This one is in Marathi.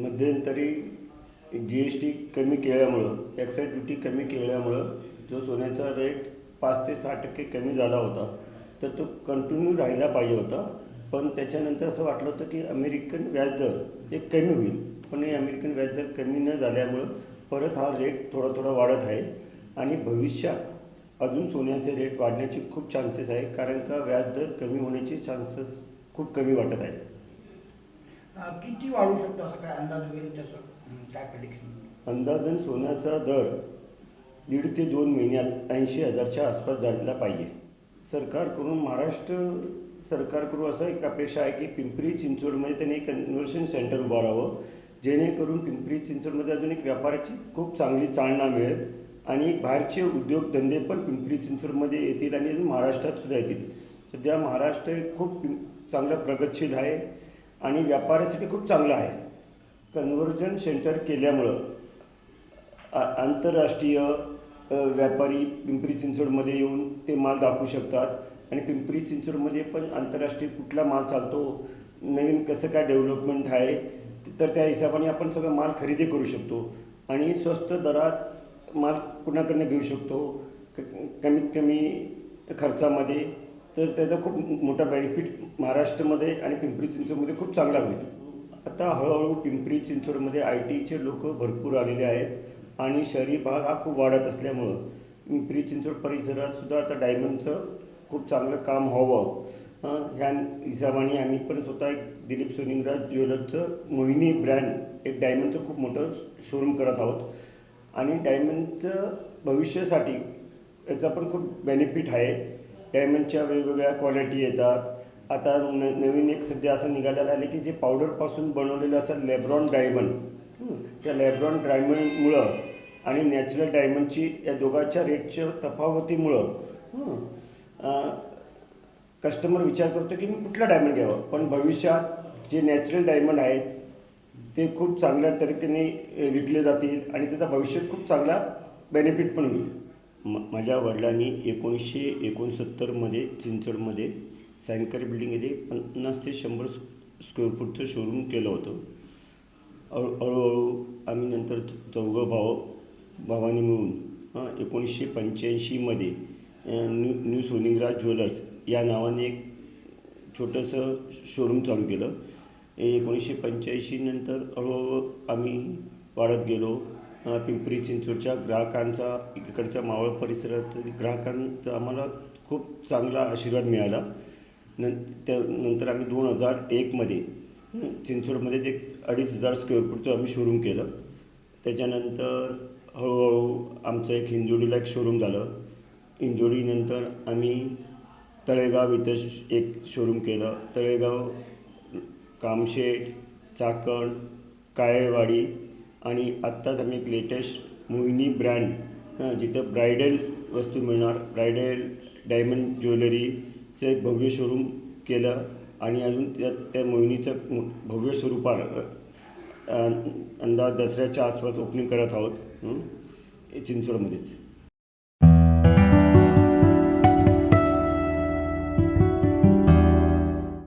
मध्यंतरी जी एस टी कमी केल्यामुळं एक्साईज ड्युटी कमी केल्यामुळं जो सोन्याचा रेट पाच ते सहा टक्के कमी झाला होता तर तो कंटिन्यू राहिला पाहिजे होता. पण त्याच्यानंतर असं वाटलं होतं की अमेरिकन व्याजदर हे कमी होईल. पण हे अमेरिकन व्याजदर कमी न झाल्यामुळं परत हा रेट थोडा थोडा वाढत आहे. आणि भविष्यात अजून सोन्याचे रेट वाढण्याचे खूप चान्सेस आहे कारण का व्याजदर कमी होण्याचे चान्सेस खूप कमी वाटत आहेत. किती वाढू शकतो असं काय अंदाज वगैरे त्याचं? काय प्रेडिक्शन अंदाजन सोन्याचा दर दीड ते दोन महिन्यात ऐंशी हजारच्या आसपास झाला पाहिजे. सरकारकडून महाराष्ट्र सरकारकडून असं एक अपेक्षा आहे की पिंपरी चिंचवडमध्ये त्यांनी एक कन्व्हर्शन सेंटर उभारावं जेणेकरून पिंपरी चिंचवडमध्ये अजून एक व्यापाराची खूप चांगली चालना मिळेल आणि बाहेरचे उद्योगधंदे पण पिंपरी चिंचवडमध्ये येतील आणि अजून महाराष्ट्रात सुद्धा येतील. सध्या महाराष्ट्र हे खूप चांगलं प्रगतशील आहे. आणि व्यापारासाठी खूप चांगलं आहे. कन्व्हर्जन सेंटर केल्यामुळं आ- आंतरराष्ट्रीय व्यापारी पिंपरी चिंचवडमध्ये येऊन ते माल दाखवू शकतात. आणि पिंपरी चिंचवडमध्ये पण आंतरराष्ट्रीय कुठला माल चालतो नवीन कसं काय डेव्हलपमेंट आहे तर त्या हिशोबाने आपण सगळं माल खरेदी करू शकतो. आणि स्वस्त दरात माल कुणाकडनं घेऊ शकतो? क- कमीत कमी खर्चामध्ये तर त्याचा खूप मोठा बेनिफिट महाराष्ट्रामध्ये आणि पिंपरी चिंचवडमध्ये खूप चांगला होईल. आता हळूहळू पिंपरी चिंचवडमध्ये आय टीचे लोक भरपूर आलेले आहेत आणि शहरी भाग हा खूप वाढत असल्यामुळं पिंपरी चिंचवड परिसरात सुद्धा आता डायमंडचं खूप चांगलं काम व्हावं. ह्या हिशोबाने आम्ही पण स्वतः एक दिलीप सोनिंगराज ज्वेलर्सचं मोहिनी ब्रँड एक डायमंडचं खूप मोठं शोरूम करत आहोत. आणि डायमंडचं भविष्यासाठी याचा पण खूप बेनिफिट आहे. डायमंडच्या वेगवेगळ्या क्वालिटी येतात. आता न नवीन एक सध्या असं निघालेलं आहे की जे पावडरपासून बनवलेलं असं लेब्रॉन डायमंड त्या लेब्रॉन डायमंडमुळं आणि नॅचरल डायमंडची या दोघांच्या रेटच्या तफावतीमुळं कस्टमर विचार करतो की मी कुठला डायमंड घ्यावा? पण भविष्यात जे नॅचरल डायमंड आहेत ते खूप चांगल्या तरीकेने विकले जातील आणि त्याचा भविष्यात खूप चांगला बेनिफिट पण होईल. म माझ्या वडिलांनी एकोणीसशे एकोणसत्तरमध्ये चिंचवडमध्ये सायंकर बिल्डिंग येथे पन्नास ते शंभर स्क्वेअर फूटचं शोरूम केलं होतं. हळू हळूहळू आम्ही नंतर चौघं भाव भावानी मिळून एकोणीसशे पंच्याऐंशीमध्ये न्यू न्यू सोनिंगराज ज्वेलर्स या नावाने एक छोटंसं शोरूम चालू केलं. एकोणीसशे पंच्याऐंशी नंतर हळूहळू आम्ही वाढत गेलो. पिंपरी चिंचूरच्या ग्राहकांचा इकडच्या मावळ परिसरात ग्राहकांचा आम्हाला खूप चांगला आशीर्वाद मिळाला. नं त्यानंतर आम्ही दोन हजार एकमध्ये चिंचवडमध्ये एक अडीच हजार स्क्वेअर फूटचं आम्ही शोरूम केलं. त्याच्यानंतर हळूहळू आमचं एक हिंजोडीला एक शोरूम झालं. हिंजोडीनंतर आम्ही तळेगाव इथं एक शोरूम केलं. तळेगाव कामशेट चाकण काळेवाडी आणि आत्ताच आम्ही एक लेटेस्ट मोहिनी ब्रँड जिथं ब्रायडल वस्तू मिळणार ब्रायडल डायमंड ज्वेलरीचं एक भव्य शोरूम केलं आणि अजून त्या त्या मोहिनीचं भव्य स्वरूपार अंदाज दसऱ्याच्या आसपास ओपनिंग करत आहोत हं, चिंचवडमध्येच.